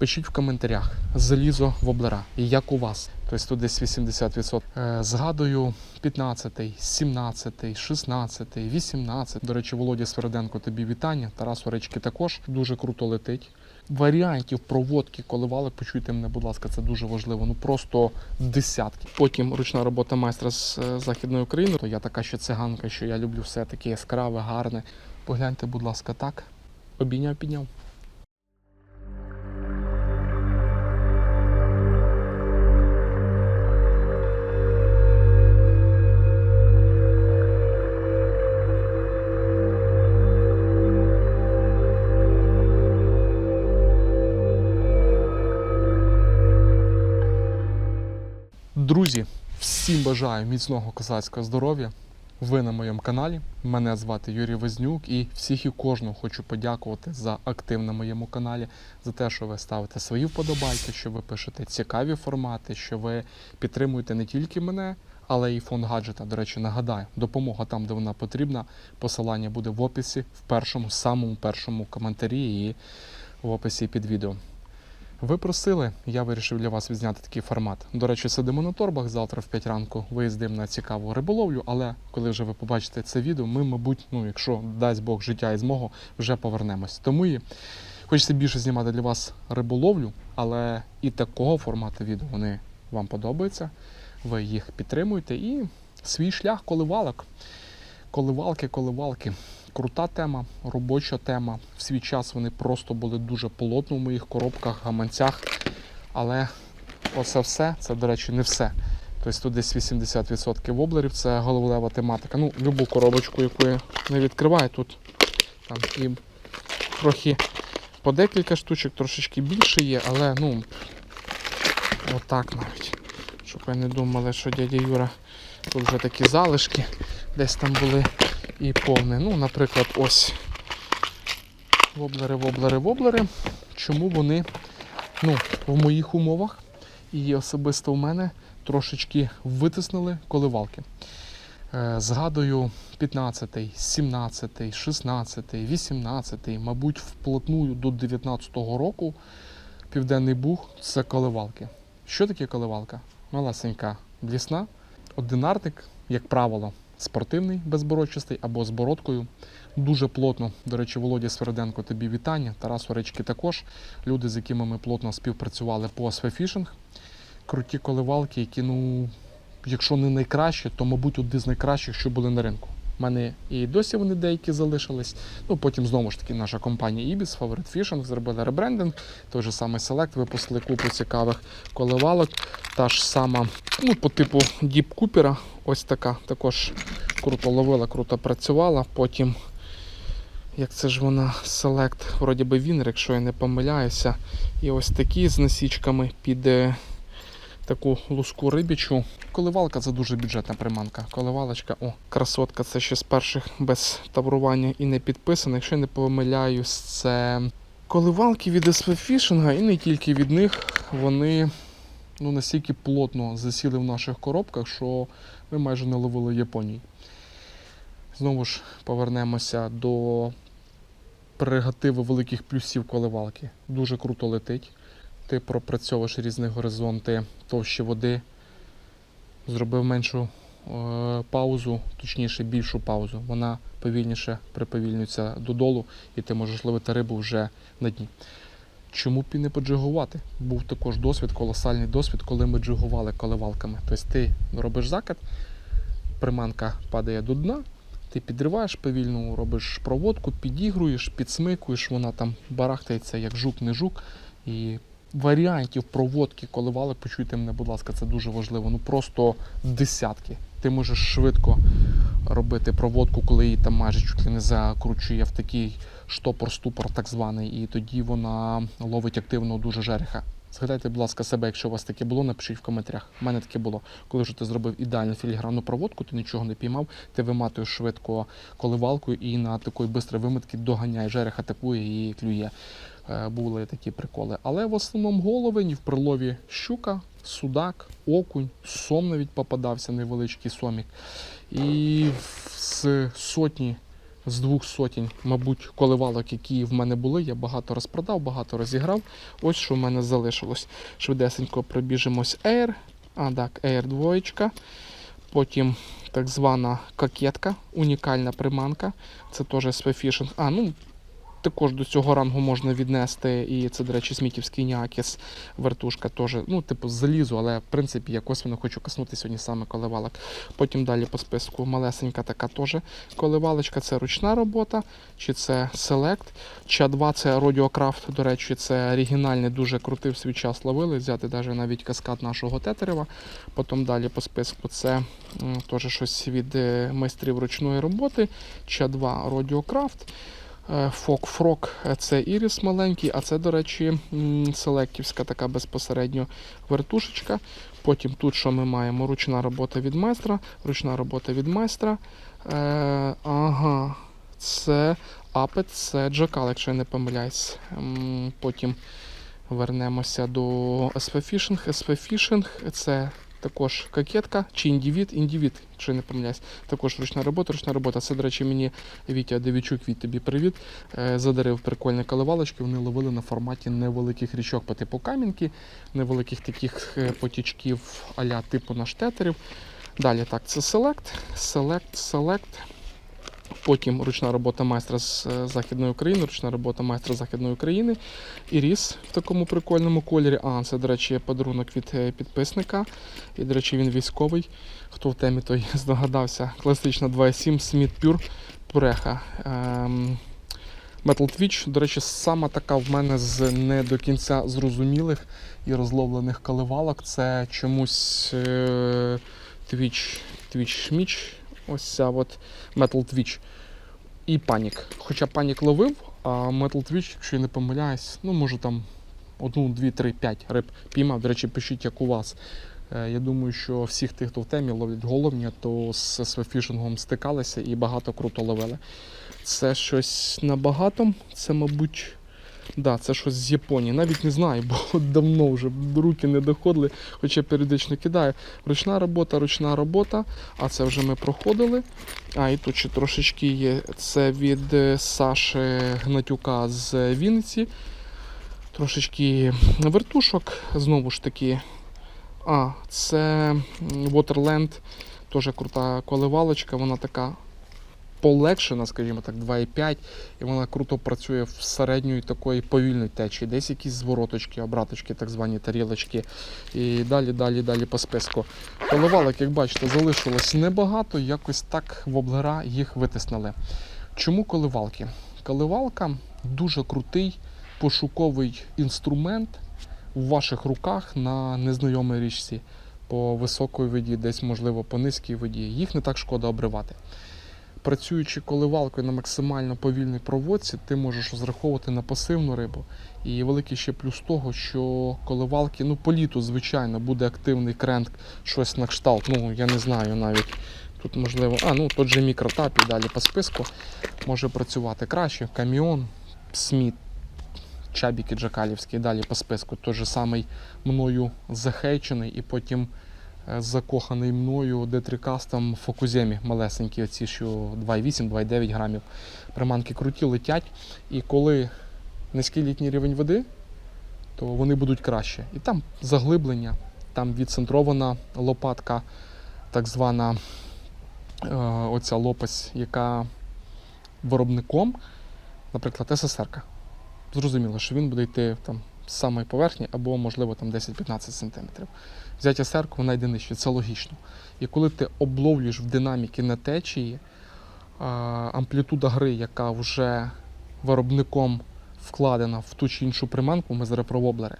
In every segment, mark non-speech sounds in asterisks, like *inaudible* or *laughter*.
Пишіть в коментарях залізо воблера. І як у вас? Тобто десь 80%. Е, згадую 15, 17, 16, 18. До речі, Володя Сверденко, тобі вітання. Тарас Оречки також дуже круто летить. Варіантів проводки коливали, почуйте мене, будь ласка, це дуже важливо. Ну просто десятки. Потім ручна робота майстра з е, Західної України. То я така ще циганка, що я люблю все таке яскраве, гарне. Погляньте, будь ласка, так. Обійняв, підняв. Друзі, всім бажаю міцного козацького здоров'я. Ви на моєму каналі. Мене звати Юрій Вознюк і всіх і кожного хочу подякувати за актив на моєму каналі, за те, що ви ставите свої вподобайки, що ви пишете цікаві формати, що ви підтримуєте не тільки мене, але й фонд гаджета. До речі, нагадаю, допомога там, де вона потрібна. Посилання буде в описі, в першому, самому першому коментарі і в описі під відео. Ви просили, я вирішив для вас відзняти такий формат. До речі, сидимо на торбах. Завтра в 5 ранку виїздимо на цікаву риболовлю, але коли вже ви побачите це відео, ми, мабуть, ну, якщо дасть Бог життя і змогу, вже повернемось. Тому і хочеться більше знімати для вас риболовлю, але і такого формату відео вони вам подобаються. Ви їх підтримуєте і свій шлях коливалок. Коливалки, коливалки. Крута тема, робоча тема. В свій час вони просто були дуже плотно в моїх коробках, гаманцях. Але оце все, це, до речі, не все. Тобто тут десь 80% воблерів, це головлева тематика. Ну, любу коробочку, яку я не відкриваю, тут там і трохи по декілька штучок, трошечки більше є, але ну отак навіть. Щоб ви не думали, що дядя Юра тут вже такі залишки десь там були і повне. Ну, наприклад, ось воблери, воблери, воблери. Чому вони ну, в моїх умовах і особисто в мене трошечки витиснули коливалки. Е, Згадую 15, 17, 16, 18, мабуть, вплотную до 19-го року Південний Буг це коливалки. Що таке коливалка? Малесенька блісна, одинарник, як правило, спортивний, безбородчастий або з бородкою. Дуже плотно. До речі, Володя Сверденко, тобі вітання. Тарас Оречки також. Люди, з якими ми плотно співпрацювали по свефішинг. Круті коливалки, які, ну, якщо не найкращі, то, мабуть, одні з найкращих, що були на ринку. У мене і досі вони деякі залишились. Ну, потім знову ж таки наша компанія Ibis, Favorite Fishing, зробили ребрендинг. Той же самий Select, випустили купу цікавих коливалок. Та ж сама, ну, по типу Deep Cooper, ось така. Також круто ловила, круто працювала. Потім, як це ж вона, Select, вроді би Вінер, якщо я не помиляюся. І ось такі з насічками під е, таку луску рибічу. Коливалка це дуже бюджетна приманка. Коливалочка, о, красотка, це ще з перших без таврування і не підписана. Якщо не помиляюсь, це коливалки від SV Fishing, і не тільки від них. Вони ну, настільки плотно засіли в наших коробках, що ми майже не ловили Японії. Знову ж повернемося до прерогативи великих плюсів коливалки. Дуже круто летить. Ти пропрацьовуєш різні горизонти товщі води, зробив меншу е, паузу, точніше більшу паузу. Вона повільніше приповільнюється додолу, і ти можеш ловити рибу вже на дні. Чому б і не поджигувати? Був також досвід, колосальний досвід, коли ми джигували коливалками. Тобто ти робиш закат, приманка падає до дна, ти підриваєш повільно, робиш проводку, підігруєш, підсмикуєш, вона там барахтається як жук, не жук. І варіантів проводки коливали, почуйте мене, будь ласка, це дуже важливо. Ну просто десятки. Ти можеш швидко робити проводку, коли її там майже чуть ли не закручує в такий штопор-ступор, так званий, і тоді вона ловить активно дуже жереха. Згадайте, будь ласка, себе, якщо у вас таке було, напишіть в коментарях. У мене таке було. Коли вже ти зробив ідеальну філігранну проводку, ти нічого не піймав, ти виматуєш швидко коливалкою і на такої бистрої вимитки доганяє, жерех атакує і клює. Е, Були такі приколи. Але в основному головень в прилові щука, судак, окунь, сом навіть попадався, невеличкий сомік. І з сотні з двох сотень, мабуть, коливалок, які в мене були. Я багато розпродав, багато розіграв. Ось що в мене залишилось. Швидесенько пробіжимось Air. А, так, Air 2. Потім так звана кокетка, унікальна приманка. Це теж SP А, ну, також до цього рангу можна віднести, і це, до речі, смітівський ніакіс вертушка теж, ну, типу, залізу, але в принципі я косвенно хочу коснути сьогодні саме коливалок. Потім далі по списку малесенька така теж коливалочка, це ручна робота, чи це Select. Ча 2 це Rodiocraft, до речі, це оригінальний, дуже крутий в свій час ловили. Взяти навіть навіть каскад нашого тетерева. Потім далі по списку це теж щось від е, майстрів ручної роботи. Ча 2 Rodiocraft. Е, Фок Фрок е, це іріс маленький, а це, до речі, селектівська така безпосередньо вертушечка. Потім тут що ми маємо? Ручна робота від майстра, ручна робота від майстра. Е, ага, це апет, це джакал, якщо я не помиляюсь. Потім вернемося до SV Fishing. SV Fishing це також кокетка чи індивід, індивід, якщо я не помиляюсь. Також ручна робота, ручна робота. Це, до речі, мені Вітя Девічук, від тобі привіт. Е, Задарив прикольні коливалочки. Вони ловили на форматі невеликих річок по типу камінки, невеликих таких е, потічків а-ля типу наштетерів. Далі так, це Select, Select, Select. Потім ручна робота майстра з е, Західної України, ручна робота майстра Західної України. Іріс в такому прикольному кольорі. А, це, до речі, подарунок від е, підписника. І, до речі, він військовий. Хто в темі, той *laughs* здогадався. Класична 2.7 Smith Pure Пуреха. Ем, Metal Twitch, до речі, сама така в мене з не до кінця зрозумілих і розловлених коливалок. Це чомусь е, Twitch, Twitch Schmitch, ось ця от Metal Twitch і Panic. Хоча Panic ловив, а Metal Twitch, якщо я не помиляюсь, ну може там одну, дві, три, п'ять риб піймав. До речі, пишіть, як у вас. Е, Я думаю, що всіх тих, хто в темі ловлять головні, то з свефішингом стикалися і багато круто ловили. Це щось набагато, це, мабуть, да, це щось з Японії. Навіть не знаю, *laughs* бо давно вже руки не доходили, хоча періодично кидаю. Ручна робота, ручна робота, а це вже ми проходили. А, і тут ще трошечки є. Це від е, Саші Гнатюка з Вінниці. Трошечки вертушок, знову ж таки. А, це Waterland, теж крута коливалочка, вона така полегшена, скажімо так, 2,5, і вона круто працює в середньої такої повільної течії. Десь якісь звороточки, обраточки, так звані тарілочки. І далі, далі, далі по списку. Коливалок, як бачите, залишилось небагато, якось так воблера їх витиснили. Чому коливалки? Коливалка дуже крутий пошуковий інструмент в ваших руках на незнайомій річці по високій воді, десь, можливо, по низькій воді. Їх не так шкода обривати. Працюючи коливалкою на максимально повільній проводці, ти можеш розраховувати на пасивну рибу. І великий ще плюс того, що коливалки, ну по літу, звичайно, буде активний кренк, щось на кшталт. Ну, я не знаю навіть. Тут можливо, а ну тут же мікротап і далі по списку може працювати краще. Каміон, Сміт, Чабіки Джакалівські, далі по списку. Той же самий мною захейчений і потім закоханий мною детрикастом Фокуземі малесенькі, оці що 2,8-2,9 грамів. Приманки круті, летять. І коли низький літній рівень води, то вони будуть краще. І там заглиблення, там відцентрована лопатка, так звана е, оця лопасть, яка виробником, наприклад, СССР. Зрозуміло, що він буде йти там з самої поверхні або, можливо, там 10-15 см. Взяття серку, вона йде нижче, це логічно. І коли ти обловлюєш в динаміки на течії, амплітуда гри, яка вже виробником вкладена в ту чи іншу приманку, ми зараз про воблери,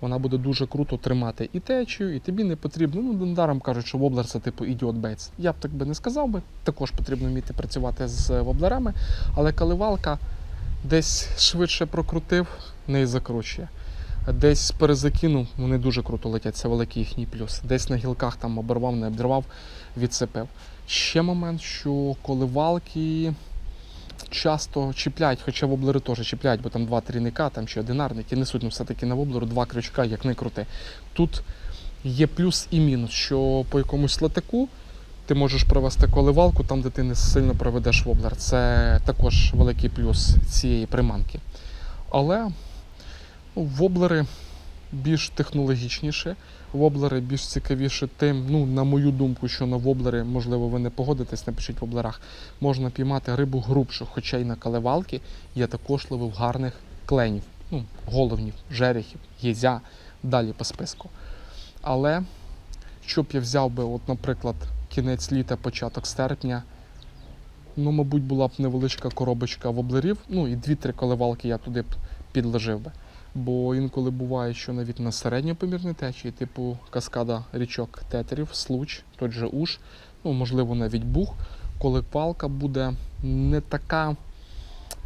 вона буде дуже круто тримати і течію, і тобі не потрібно. Ну, недаром кажуть, що воблер це типу ідіот бейтс. Я б так би не сказав би. Також потрібно вміти працювати з воблерами, але каливалка десь швидше прокрутив, не закручує. Десь перезакинув, вони дуже круто летять, це великий їхній плюс. Десь на гілках там обірвав, не обірвав, відсипив. Ще момент, що коливалки часто чіпляють, хоча воблери теж чіпляють, бо там два трійника, там ще одинарник, і несуть ну, все-таки на воблеру два крючка, як не крути. Тут є плюс і мінус, що по якомусь латику ти можеш провести коливалку там, де ти не сильно проведеш воблер. Це також великий плюс цієї приманки. Але воблери більш технологічніші, воблери більш цікавіші тим, ну, на мою думку, що на воблери, можливо, ви не погодитесь, напишіть в воблерах, можна піймати рибу грубшу, хоча й на каливалки я також ловив гарних кленів, ну, головнів, жерехів, єзя, далі по списку. Але щоб я взяв би, от, наприклад, кінець літа, початок серпня, ну, мабуть, була б невеличка коробочка воблерів, ну і дві-три коливалки я туди б підложив би. Бо інколи буває, що навіть на середньопомірній течії, типу каскада річок тетерів, случ, той же уж, ну можливо навіть бух, коли палка буде не така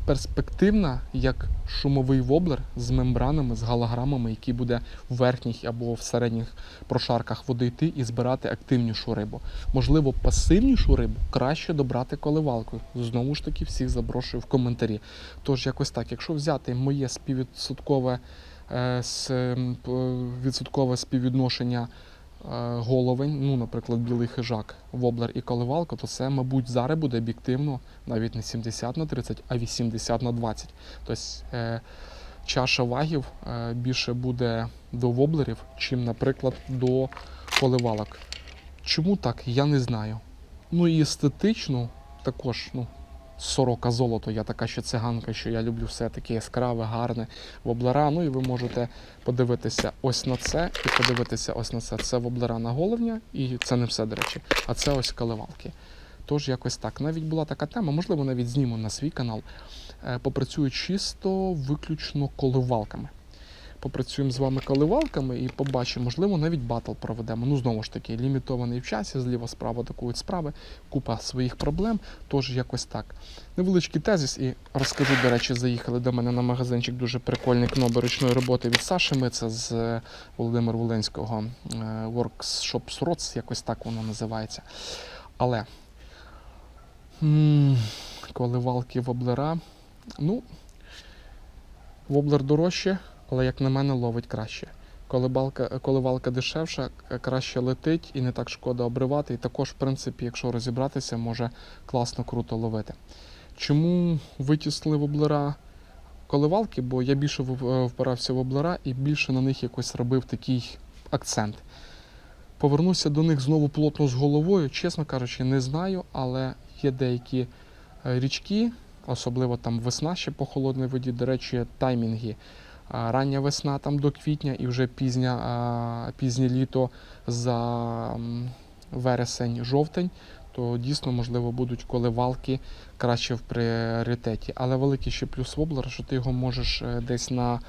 перспективна, як шумовий воблер з мембранами, з галаграмами, який буде в верхніх або в середніх прошарках води йти і збирати активнішу рибу. Можливо, пасивнішу рибу краще добрати коливалкою. Знову ж таки, всіх запрошую в коментарі. Тож, якось так, якщо взяти моє співвідсоткове е, відсоткове співвідношення головень, ну, наприклад, білий хижак, воблер і коливалка, то це, мабуть, зараз буде об'єктивно навіть не 70 на 30, а 80 на 20. Тобто е, чаша вагів е, більше буде до воблерів, чим, наприклад, до коливалок. Чому так, я не знаю. Ну і естетично також, ну, сорока золото, я така ще циганка, що я люблю все таке яскраве, гарне воблера. Ну і ви можете подивитися ось на це і подивитися ось на це. Це воблера на головня, і це не все, до речі, а це ось коливалки. Тож якось так. Навіть була така тема, можливо, навіть зніму на свій канал. Е, Попрацюю чисто виключно коливалками. Попрацюємо з вами коливалками і побачимо, можливо, навіть батл проведемо. Ну, знову ж таки, лімітований в часі, зліва-справа атакують справи, купа своїх проблем. Тож якось так. Невеличкий тезис, і розкажу, до речі, заїхали до мене на магазинчик дуже прикольний кноби ручної роботи від Саші Мица з е, Володимира Волинського е, Workshop якось так воно називається. Але м, коливалки воблера. Ну, воблер дорожче, але, як на мене, ловить краще. Коливалка, коливалка дешевша, краще летить і не так шкода обривати. І також, в принципі, якщо розібратися, може класно круто ловити. Чому витіснили воблера коливалки? Бо я більше е, впирався в воблера і більше на них якось робив такий акцент. Повернуся до них знову плотно з головою. Чесно кажучи, не знаю, але є деякі е, річки, особливо там весна ще по холодній воді. До речі, таймінги. Рання весна там до квітня і вже пізня, пізнє літо за вересень, жовтень, то дійсно, можливо, будуть коливалки краще в пріоритеті. Але великий ще плюс воблера, що ти його можеш е, десь на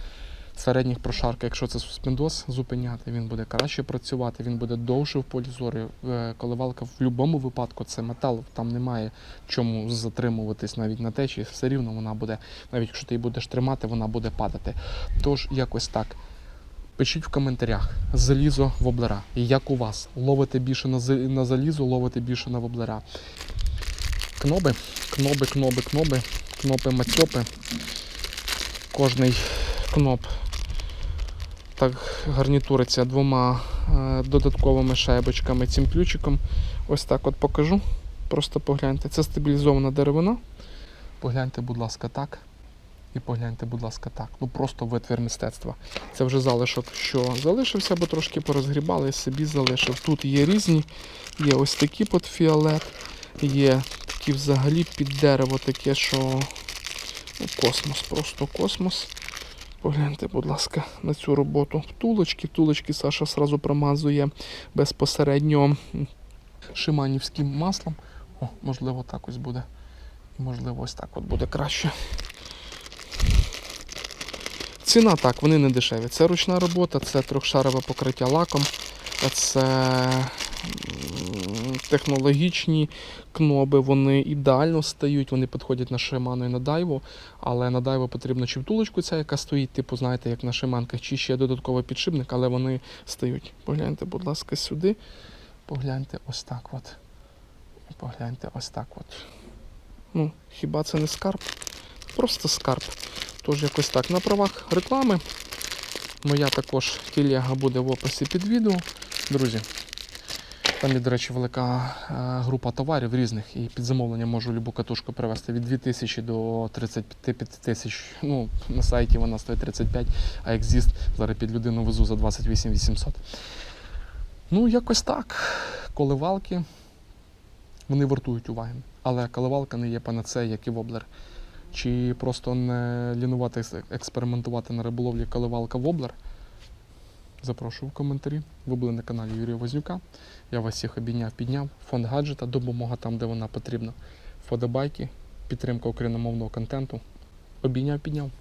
середніх прошарках, якщо це суспендоз, зупиняти, він буде краще працювати, він буде довше в полі зору. Е, Коливалка в будь-якому випадку це метал, там немає чому затримуватись навіть на течії, все рівно вона буде, навіть якщо ти її будеш тримати, вона буде падати. Тож якось так. Пишіть в коментарях залізо воблера. Як у вас? Ловите більше на залізо, ловите більше на воблера. Кноби, кноби, кноби, кноби, кнопи, мацьопи. Кожний кноп так гарнітуриться двома е, додатковими шайбочками цим ключиком. Ось так от покажу. Просто погляньте. Це стабілізована деревина. Погляньте, будь ласка, так. І погляньте, будь ласка, так. Ну просто витвір мистецтва. Це вже залишок, що залишився, бо трошки порозгрібали, собі залишив. Тут є різні, є ось такі під фіолет, є такі взагалі під дерево, таке, що ну, космос, просто космос. Погляньте, будь ласка, на цю роботу. Втулочки, втулочки Саша сразу промазує безпосередньо шиманівським маслом. О, можливо, так ось буде. Можливо, ось так от буде краще. Ціна так, вони не дешеві. Це ручна робота, це трьохшарове покриття лаком, це технологічні кноби, вони ідеально стають, вони підходять на шиману і на дайву, але на дайву потрібно чи втулочку ця, яка стоїть, типу, знаєте, як на шиманках, чи ще додатковий підшипник, але вони стають. Погляньте, будь ласка, сюди. Погляньте ось так от. Погляньте ось так от. Ну, хіба це не скарб? Просто скарб. Тож якось так. На правах реклами. Моя також тілега буде в описі під відео. Друзі, Там є, до речі, велика е, група товарів різних, і під замовлення можу любу катушку привезти від 2000 до 35 тисяч. Ну, на сайті вона стоїть 35, а з'їзд зараз під людину везу за 28 800. Ну, якось так. Коливалки, вони вартують уваги. Але коливалка не є панацея, як і воблер. Чи просто не лінуватися експериментувати на риболовлі коливалка воблер? Запрошую в коментарі. Ви були на каналі Юрія Вознюка. Я вас всіх обійняв, підняв. Фонд гаджета, допомога там, де вона потрібна. Фодобайки, підтримка україномовного контенту. Обійняв, підняв.